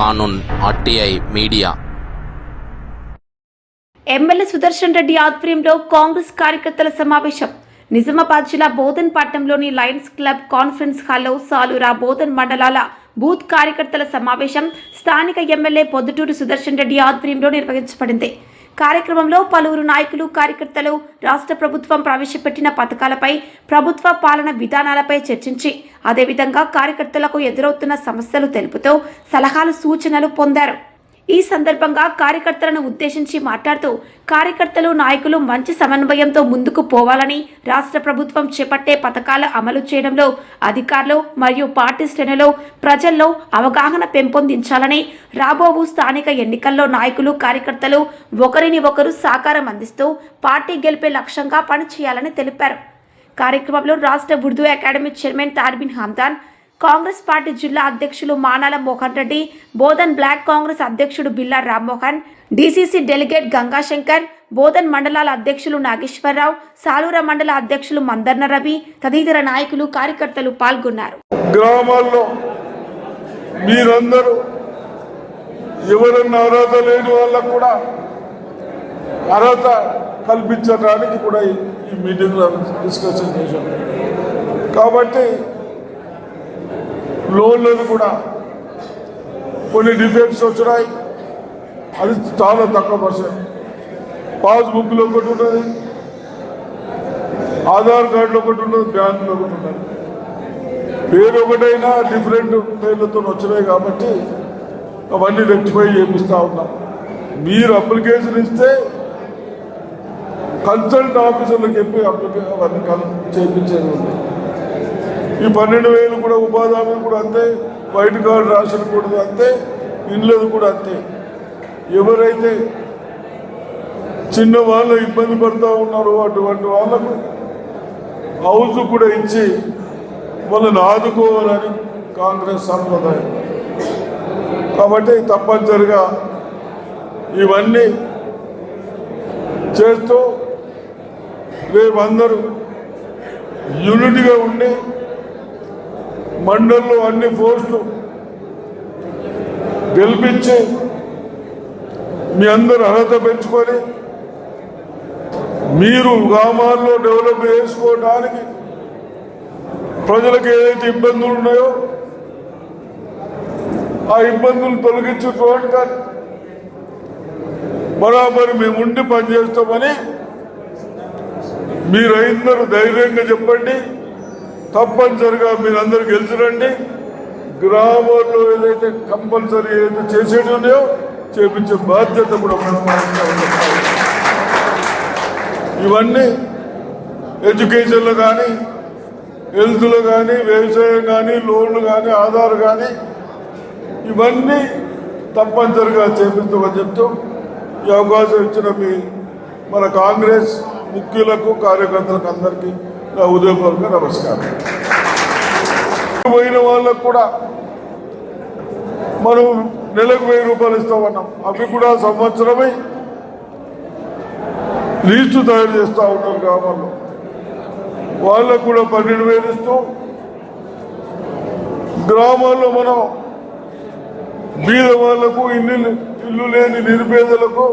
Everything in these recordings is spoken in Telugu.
కానూన్ RTI media. MLA Sudarshan Reddy ఆధ్వర్యంలో కాంగ్రెస్ కార్యకర్తల సమావేశం. నిజామాబాద్ జిల్లా బోధన్ పట్టణంలోని లయన్స్ క్లబ్ కాన్ఫరెన్స్ హాల్లో సాలూరా బోధన్ మండలాల బూత్ కార్యకర్తల సమావేశం స్థానిక ఎమ్మెల్యే పొద్దుటూరు సుదర్శన్ రెడ్డి ఆధ్వర్యంలో నిర్వహించబడింది. కార్యక్రమంలో పలువురు నాయకులు కార్యకర్తలు రాష్ట్ర ప్రభుత్వం ప్రవేశపెట్టిన పథకాలపై ప్రభుత్వ పాలన విధానాలపై చర్చించి అదేవిధంగా కార్యకర్తలకు ఎదురవుతున్న సమస్యలు తెలుపుతూ సలహాలు సూచనలు పొందారు. ఈ సందర్భంగా కార్యకర్తలను ఉద్దేశించి మాట్లాడుతూ కార్యకర్తలు నాయకులు మంచి సమన్వయంతో ముందుకు పోవాలని రాష్ట్ర ప్రభుత్వం చేపట్టే పథకాల అమలు చేయడంలో అధికారులు మరియు పార్టీ శ్రేణులు ప్రజల్లో అవగాహన పెంపొందించాలని రాబోవు స్థానిక ఎన్నికల్లో నాయకులు కార్యకర్తలు ఒకరిని ఒకరు సహకారం అందిస్తూ పార్టీ గెలిపే లక్ష్యంగా పనిచేయాలని తెలిపారు. కార్యక్రమంలో రాష్ట్ర Urdu academy chairman Tarbin Hamdan Congress party జిల్లా అధ్యక్షులు మానాల మోహన్ రెడ్డి బోధన్ బ్లాక్ కాంగ్రెస్ అధ్యక్షుడు బిల్లా రామ్మోహన్ డీసీసీ డెలిగేట్ గంగాశంకర్ బోధన్ మండలాల అధ్యక్షులు నాగేశ్వరరావు సాలూర మండల అధ్యక్షులు మందర్న రవి తదితర నాయకులు కార్యకర్తలు పాల్గొన్నారు. గ్రామాల్లో మీరందరూ ఎవరన్నా అర్హత లేని వాళ్ళకు కూడా అర్హత కల్పించడానికి కూడా ఈ మీటింగ్లో డిస్కషన్ చేశాం. కాబట్టి లోన్లను కూడా కొన్ని డిఫెక్ట్స్ వచ్చినాయి. అది చాలా తక్కువ పర్సెంట్. పాస్బుక్లో ఒకటి ఉంటుంది ఆధార్ కార్డులో ఒకటి ఉంటుంది బ్యాంకులో ఒకటి ఉంటుంది పేరు ఒకటైనా డిఫరెంట్ పేర్లతో వచ్చినాయి కాబట్టి అవన్నీ రెక్టిఫై చేపిస్తూ ఉన్నాం. మీరు అప్లికేషన్ ఇస్తే కన్సల్ట్ ఆఫీసర్లకు చెప్పి అప్లికేషన్ అవన్నీ కన్ చేయించేది ఉంది. ఈ పన్నెండు వేలు కూడా ఉపాధి హామీ కూడా అంతే వైట్ కార్డు రాసిన కూడా అంతే ఇండ్లది కూడా అంతే. ఎవరైతే చిన్న వాళ్ళు ఇబ్బంది పడుతూ ఉన్నారో అటువంటి వాళ్ళకు హౌస్ కూడా ఇచ్చి వాళ్ళని ఆదుకోవాలని కాంగ్రెస్ సంప్రదాయం. కాబట్టి తప్పనిసరిగా ఇవన్నీ చేస్తూ రేపు అందరూ యూనిట్గా ఉండి మండల్లో అన్ని పోస్టులు గెలిపించి మీ అందరు అర్హత పెంచుకొని మీరు గ్రామాల్లో డెవలప్ చేసుకోవడానికి ప్రజలకు ఏదైతే ఇబ్బందులు ఉన్నాయో ఆ ఇబ్బందులు తొలగించుకోవడానికి బరాబరి మేము ఉండి పనిచేస్తామని మీరందరూ ధైర్యంగా చెప్పండి. తప్పనిసరిగా మీరందరూ గెలిచిరండి. గ్రామాల్లో ఏదైతే కంపల్సరీ ఏదైతే చేసేటి ఉన్నాయో చేపించే బాధ్యత కూడా ఇవన్నీ ఎడ్యుకేషన్లో కానీ హెల్త్లో కానీ వ్యవసాయం కానీ లోన్లు కానీ ఆధార్ కానీ ఇవన్నీ తప్పనిసరిగా చేపిస్తామని చెప్తూ ఈ అవకాశం ఇచ్చిన మీ మన కాంగ్రెస్ ముఖ్యులకు కార్యకర్తలకు అందరికీ నా ఉదయపూర్వక నమస్కారం. పోయిన వాళ్ళకు కూడా మనం నెలకు వెయ్యి రూపాయలు ఇస్తామన్నాం అవి కూడా సంవత్సరమే లీస్టు తయారు చేస్తూ ఉంటారు గ్రామాల్లో. వాళ్ళకు కూడా పన్నెండు వేలు ఇస్తూ గ్రామాల్లో మనం బీద వాళ్ళకు ఇల్లు ఇల్లు లేని నిరుపేదలకు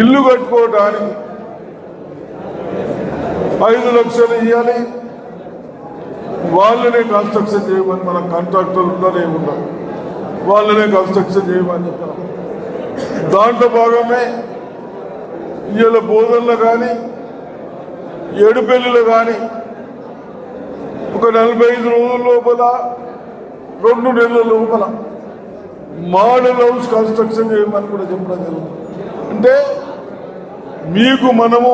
ఇల్లు కట్టుకోవడానికి ఐదు లక్షలు ఇవ్వాలి వాళ్ళనే కన్స్ట్రక్షన్ చేయమని మన కాంట్రాక్టర్లతో ఏమున్నాం వాళ్ళనే కన్స్ట్రక్షన్ చేయమని చెప్పాం దాంట్లో భాగమే ఇవాళ బోధనలో కానీ ఏడుపెల్లిలో కానీ ఒక నలభై ఐదు రోజుల లోపల రెండు నెలల లోపల మోడల్ హౌస్ కన్స్ట్రక్షన్ చేయమని కూడా చెప్పడం జరుగుతుంది. అంటే మీకు మనము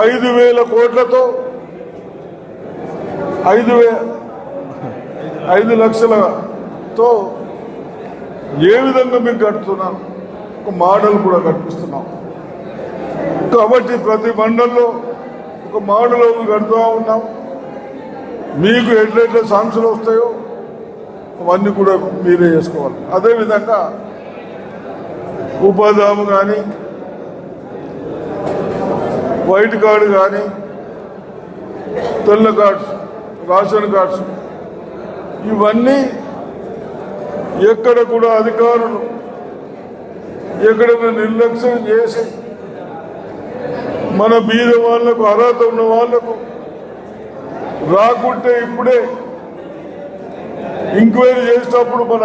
ఐదు వేల కోట్లతో ఐదు వే ఐదు లక్షలతో ఏ విధంగా మేము కడుతున్నాం ఒక మోడల్ కూడా కట్టిస్తున్నాం కాబట్టి ప్రతి మండల్లో ఒక మోడల్ హౌస్ కడుతూ ఉన్నాం. మీకు ఎట్లెట్ల సమస్యలు వస్తాయో అవన్నీ కూడా మీరే చేసుకోవాలి. అదేవిధంగా ఉపాధి కానీ వైట్ కార్డు కానీ తెల్ల కార్డ్స్ రేషన్ కార్డ్స్ ఇవన్నీ ఎక్కడ కూడా అధికారులు ఎక్కడైనా నిర్లక్ష్యం చేసి మన బీద వాళ్ళకు అర్హత ఉన్న వాళ్ళకు రాకుంటే ఇప్పుడే ఎంక్వైరీ చేసేటప్పుడు మన